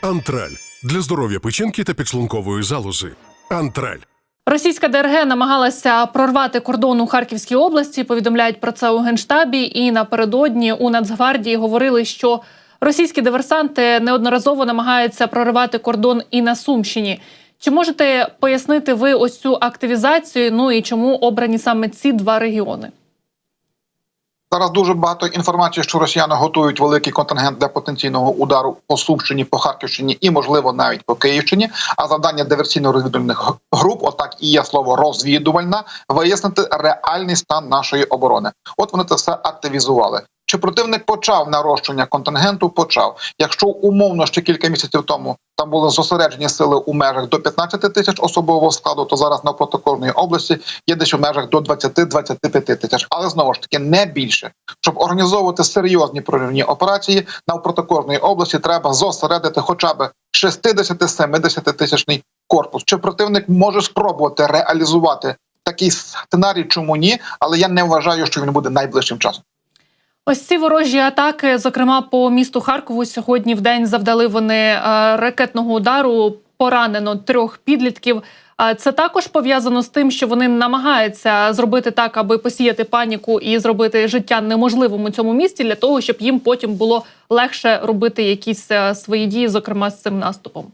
Антраль для здоров'я печінки та підшлункової залози. Антраль. Російська ДРГ намагалася прорвати кордон у Харківській області. Повідомляють про це у генштабі. І напередодні у Нацгвардії говорили, що російські диверсанти неодноразово намагаються проривати кордон і на Сумщині. Чи можете пояснити ви ось цю активізацію? Ну і чому обрані саме ці два регіони? Зараз дуже багато інформації, що росіяни готують великий контингент для потенційного удару по Сумщині, по Харківщині і, можливо, навіть по Київщині. А завдання диверсійно-розвідувальних груп, отак і є слово розвідувальна, вияснити реальний стан нашої оборони. От вони це все активізували. Чи противник почав нарощування контингенту? Почав. Якщо умовно ще кілька місяців тому там були зосереджені сили у межах до 15 тисяч особового складу, то зараз навпроти кожної області є десь у межах до 20-25 тисяч, але знову ж таки не більше. Щоб організовувати серйозні проривні операції, навпроти кожної області треба зосередити хоча б 60-70 тисячний корпус. Чи противник може спробувати реалізувати такий сценарій? Чому ні? Але я не вважаю, що він буде найближчим часом. Ось ці ворожі атаки, зокрема по місту Харкову, сьогодні в день завдали вони е, ракетного удару. Поранено трьох підлітків. А це також пов'язано з тим, що вони намагаються зробити так, аби посіяти паніку і зробити життя неможливим у цьому місті для того, щоб їм потім було легше робити якісь е, свої дії, зокрема з цим наступом.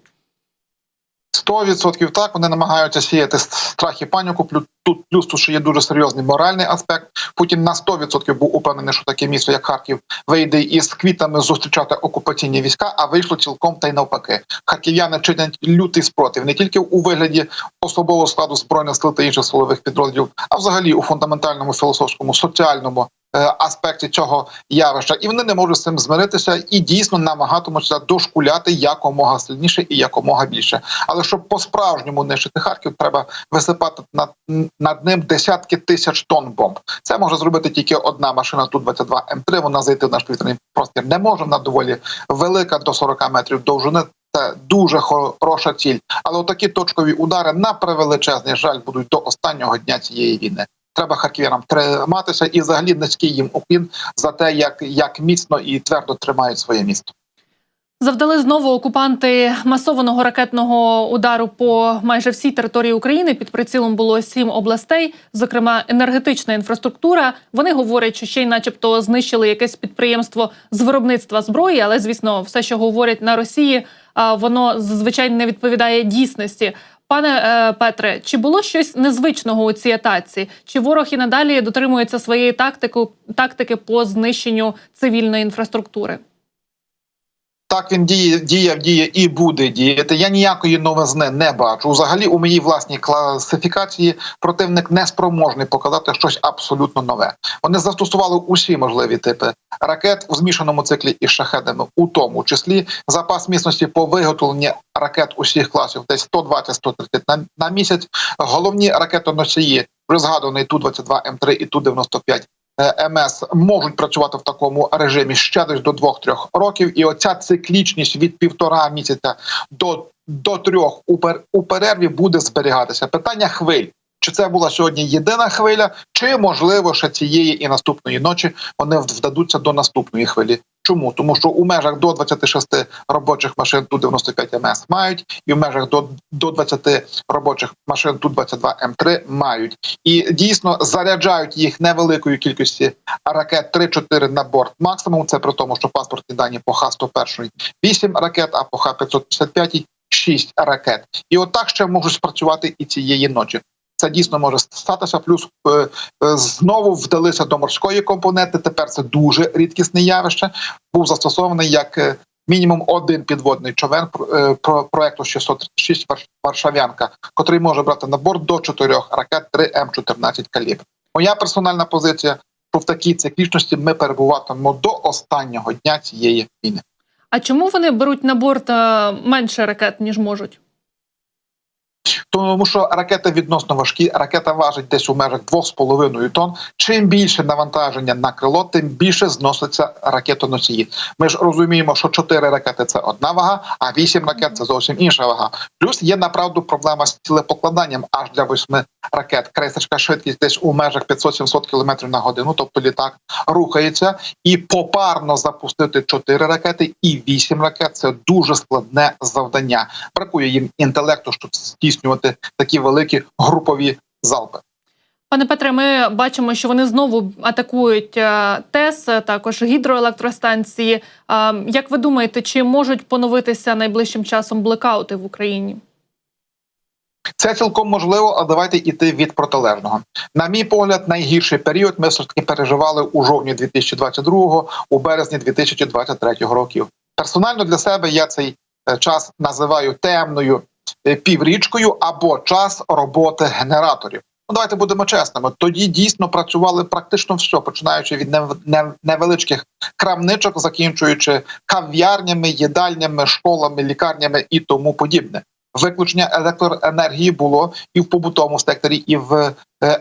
100% так вони намагаються сіяти страх і паніку. Тут плюс тут ще є дуже серйозний моральний аспект. Путін на 100% був упевнений, що таке місто, як Харків, вийде із квітами зустрічати окупаційні війська, а вийшло цілком та й навпаки. Харків'яни чинять лютий спротив не тільки у вигляді особового складу збройних сил та інших силових підрозділів, а взагалі у фундаментальному філософському соціальному е, аспекті цього явища, і вони не можуть з цим змиритися і дійсно намагатимуться дошкуляти якомога сильніше і якомога більше. Але щоб по справжньому нищити Харків, треба висипати над, над ним десятки тисяч тонн бомб. Це може зробити тільки одна машина ту 22 М3. Вона зайти в наш повітряний простір не може. Вона доволі велика до 40 метрів довжини. Це дуже хороша ціль, але отакі точкові удари на превеличезний жаль будуть до останнього дня цієї війни. Треба харків'янам триматися і взагалі низький їм уклін за те, як, як міцно і твердо тримають своє місто. Завдали знову окупанти масованого ракетного удару по майже всій території України. Під прицілом було сім областей, зокрема енергетична інфраструктура. Вони говорять, що ще й, начебто, знищили якесь підприємство з виробництва зброї, але звісно, все, що говорять на Росії, воно зазвичай не відповідає дійсності. Пане е, Петре, чи було щось незвичного у цій атаці? Чи ворог і надалі дотримується своєї тактики, тактики по знищенню цивільної інфраструктури? Так він діє, діяв, діє і буде діяти. Я ніякої новизни не бачу. Взагалі, у моїй власній класифікації противник не спроможний показати щось абсолютно нове. Вони застосували усі можливі типи ракет у змішаному циклі із шахедами, у тому числі запас міцності по виготовленні ракет усіх класів, десь 120-130 на, на місяць. Головні ракетоносії вже згаданий ту 22 М3 і ту 95 МС можуть працювати в такому режимі ще десь до 2-3 років, і оця циклічність від півтора місяця до до трьох у перерві буде зберігатися. Питання хвиль. Чи це була сьогодні єдина хвиля, чи можливо ще цієї і наступної ночі вони вдадуться до наступної хвилі? Чому тому, що у межах до 26 робочих машин ту 95 МС мають, і в межах до до 20 робочих машин ту 22 М3 мають, і дійсно заряджають їх невеликою кількості ракет 3-4 на борт. Максимум це при тому, що паспортні дані по Х-101 8 ракет, а по Х-555 6 ракет. І отак ще можуть спрацювати і цієї ночі. Це дійсно може статися. Плюс е, е, знову вдалися до морської компоненти. Тепер це дуже рідкісне явище. Був застосований як е, мінімум один підводний човен про проекту 636 Варшавянка, котрий може брати на борт до чотирьох ракет 3 М14 калібр. Моя персональна позиція, що в такій циклічності ми перебуватимемо до останнього дня цієї війни. А чому вони беруть на борт менше ракет ніж можуть? Тому що ракети відносно важкі, ракета важить десь у межах 2,5 тонн. Чим більше навантаження на крило, тим більше зноситься ракетоносії. Ми ж розуміємо, що 4 ракети це одна вага, а 8 ракет це зовсім інша вага. Плюс є направду проблема з цілепокладанням аж для 8 ракет. Крейсерська швидкість десь у межах 500-700 км на годину, тобто літак рухається, і попарно запустити 4 ракети і 8 ракет це дуже складне завдання. Бракує їм інтелекту, щоб здійснювати такі великі групові залпи. Пане Петре, ми бачимо, що вони знову атакують е, ТЕС, е, також гідроелектростанції. Е, Як ви думаєте, чи можуть поновитися найближчим часом блекаути в Україні? Це цілком можливо, а давайте йти від протилежного. На мій погляд, найгірший період ми все ж таки переживали у жовтні 2022, у березні 2023 років. Персонально для себе я цей час називаю темною піврічкою або час роботи генераторів. Ну, давайте будемо чесними. Тоді дійсно працювали практично все, починаючи від нев- нев- невеличких крамничок, закінчуючи кав'ярнями, їдальнями, школами, лікарнями і тому подібне. Виключення електроенергії було і в побутовому секторі, і в е,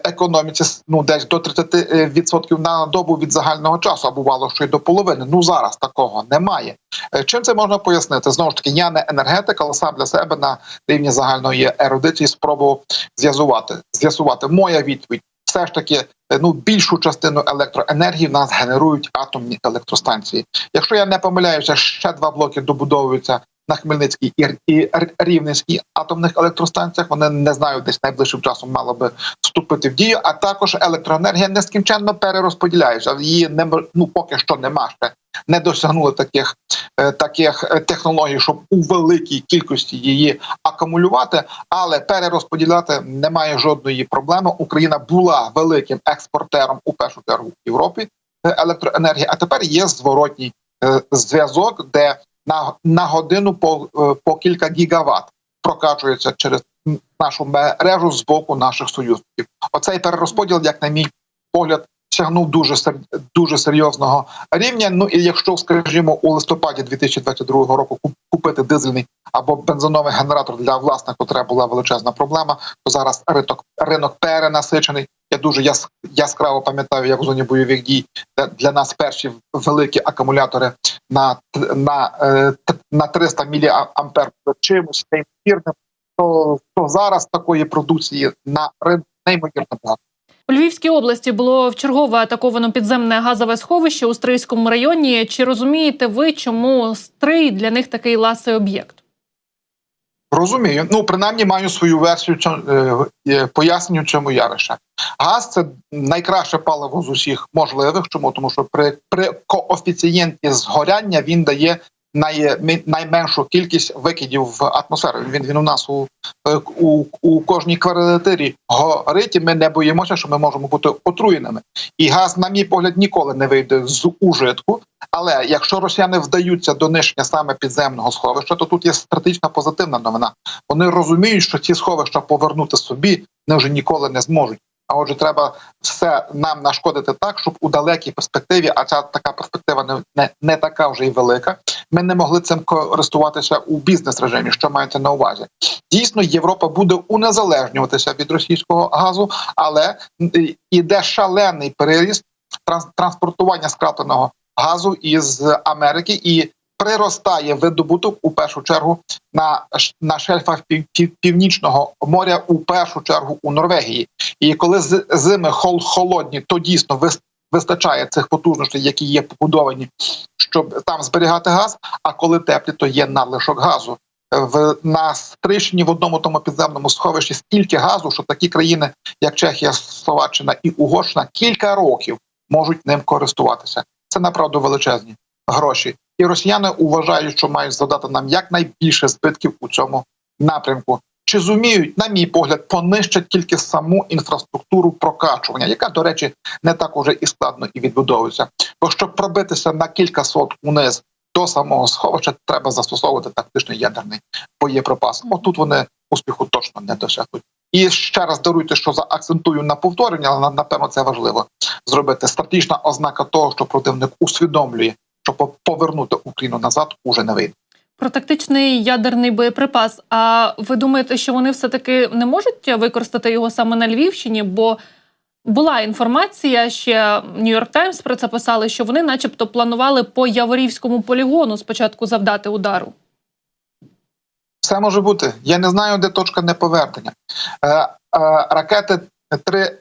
економіці ну десь до 30% на добу від загального часу, а бувало, що й до половини. Ну зараз такого немає. Е, Чим це можна пояснити? Знову ж таки, я не енергетик, але сам для себе на рівні загальної ерудиції спробував з'ясувати. З'ясувати моя відповідь. Все ж таки, е, ну більшу частину електроенергії в нас генерують атомні електростанції. Якщо я не помиляюся, ще два блоки добудовуються на Хмельницькій і, і Рівненській атомних електростанціях. Вони не знаю, десь найближчим часом мало би вступити в дію. А також електроенергія нескінченно перерозподіляється. Її не ну поки що нема ще. Не досягнули таких, е, таких е, технологій, щоб у великій кількості її акумулювати, але перерозподіляти немає жодної проблеми. Україна була великим експортером у першу чергу в Європі е, електроенергії. А тепер є зворотній зв'язок, де на, на годину по, е, по кілька гігават прокачується через нашу мережу з боку наших союзників. Оцей перерозподіл, як на мій погляд, сягнув дуже дуже серйозного рівня. Ну і якщо, скажімо, у листопаді 2022 року куп- купити дизельний або бензиновий генератор для власних потреб була величезна проблема, то зараз ринок ринок перенасичений. Я дуже яс, яскраво пам'ятаю, як в зоні бойових дій для нас перші великі акумулятори на на, е, на 300 міліампер чимось неймовірним, то, то зараз такої продукції на ринку неймовірно багато. У Львівській області було вчергове атаковано підземне газове сховище у Стрийському районі. Чи розумієте ви, чому Стрий для них такий ласий об'єкт? Розумію. Ну, принаймні маю свою версію поясню, е, е, пояснюю, чому явище. Газ це найкраще паливо з усіх можливих. Чому? Тому що при, при коофіцієнті згоряння він дає най, найменшу кількість викидів в атмосферу. Він він у нас у, е, у, у кожній квартирі горить, і ми не боїмося, що ми можемо бути отруєними. І газ, на мій погляд, ніколи не вийде з ужитку. Але якщо росіяни вдаються до нищення саме підземного сховища, то тут є стратегічна позитивна новина. Вони розуміють, що ці сховища повернути собі вони вже ніколи не зможуть. А отже, треба все нам нашкодити так, щоб у далекій перспективі, а ця така перспектива не, не, не така вже й велика. Ми не могли цим користуватися у бізнес режимі. Що маєте на увазі? Дійсно, Європа буде унезалежнюватися від російського газу, але іде шалений переріст транс- транспортування скрапленого газу із Америки і приростає видобуток у першу чергу на, на шельфах пів, пів- північного моря, у першу чергу у Норвегії. І коли зими хол, холодні, то дійсно вистачає цих потужностей, які є побудовані, щоб там зберігати газ. А коли теплі, то є надлишок газу. В на Стрищині в одному тому підземному сховищі стільки газу, що такі країни, як Чехія, Словаччина і Угорщина, кілька років можуть ним користуватися. Це направду величезні гроші. І росіяни вважають, що мають завдати нам якнайбільше збитків у цьому напрямку. Чи зуміють, на мій погляд, понищать тільки саму інфраструктуру прокачування, яка, до речі, не так уже і складно і відбудовується. Бо щоб пробитися на кілька сот униз до самого сховища, треба застосовувати тактичний ядерний боєприпас. Отут вони успіху точно не досягнуть. І ще раз даруйте, що заакцентую на повторення, але напевно це важливо зробити. Стратегічна ознака того, що противник усвідомлює, що по- повернути Україну назад уже не вийде. Про тактичний ядерний боєприпас. А ви думаєте, що вони все-таки не можуть використати його саме на Львівщині? Бо була інформація, ще Нью-Йорк Таймс про це писали, що вони, начебто, планували по Яворівському полігону спочатку завдати удару. Все може бути. Я не знаю, де точка неповернення. Е, е, ракети 3,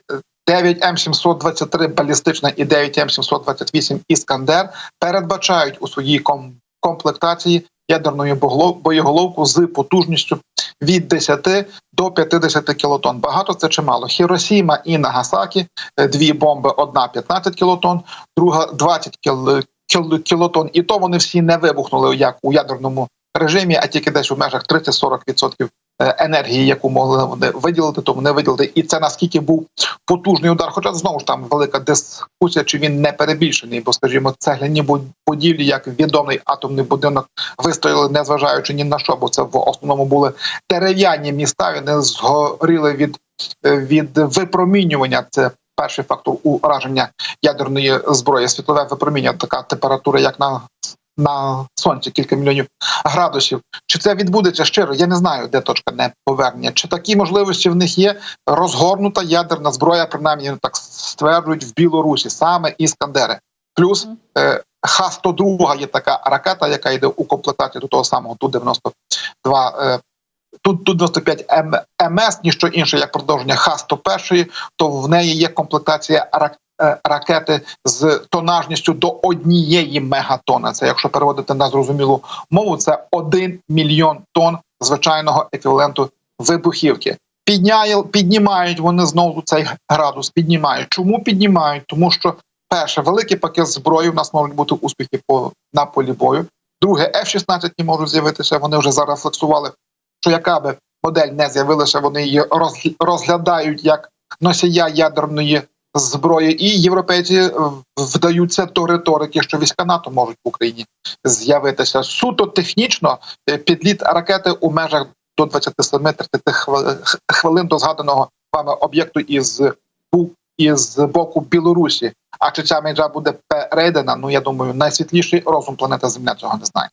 9 М723 балістична і 9 М728 Іскандер передбачають у своїй ком- комплектації ядерну богло- боєголовку з потужністю від 10 до 50 кілотон. Багато це чимало. Хіросіма і Нагасакі е, дві бомби: одна 15 кілотон, друга 20 кіл- кіл- кілотон. І то вони всі не вибухнули як у ядерному режимі, а тільки десь у межах 30-40% е, енергії, яку могли вони виділити, тому не виділити. І це наскільки був потужний удар. Хоча знову ж там велика дискусія, чи він не перебільшений, бо скажімо, цегляні буд- будівлі, як відомий атомний будинок, вистояли, незважаючи ні на що, бо це в основному були дерев'яні міста. Вони згоріли від, е, від випромінювання. Це перший фактор ураження ядерної зброї. Світлове випромінювання, така температура, як на на сонці кілька мільйонів градусів. Чи це відбудеться щиро? Я не знаю, де точка неповернення. Чи такі можливості в них є? Розгорнута ядерна зброя, принаймні так стверджують в Білорусі, саме іскандери. Плюс е, Х-102 є така ракета, яка йде у комплектації до того самого Ту-92 е, Тут тут 95 МС, ніщо інше, як продовження Х-101, то в неї є комплектація рак- ракети з тонажністю до однієї мегатона. Це якщо переводити на зрозумілу мову, це 1 мільйон тонн звичайного еквіваленту вибухівки. Підняє, піднімають вони знову цей градус. Піднімають. Чому піднімають? Тому що перше, великий пакет зброї. У нас можуть бути успіхи по на полі бою. Друге, F-16 не можуть з'явитися. Вони вже зарефлексували, що яка би модель не з'явилася, вони її роз- розглядають як носія ядерної зброї, і європейці вдаються до риторики, що війська НАТО можуть в Україні з'явитися. Суто технічно е, підліт ракети у межах до 27-30 хвили- хвилин до згаданого вами об'єкту із із боку Білорусі. А чи ця межа буде перейдена? Ну я думаю, найсвітліший розум планети Земля цього не знає.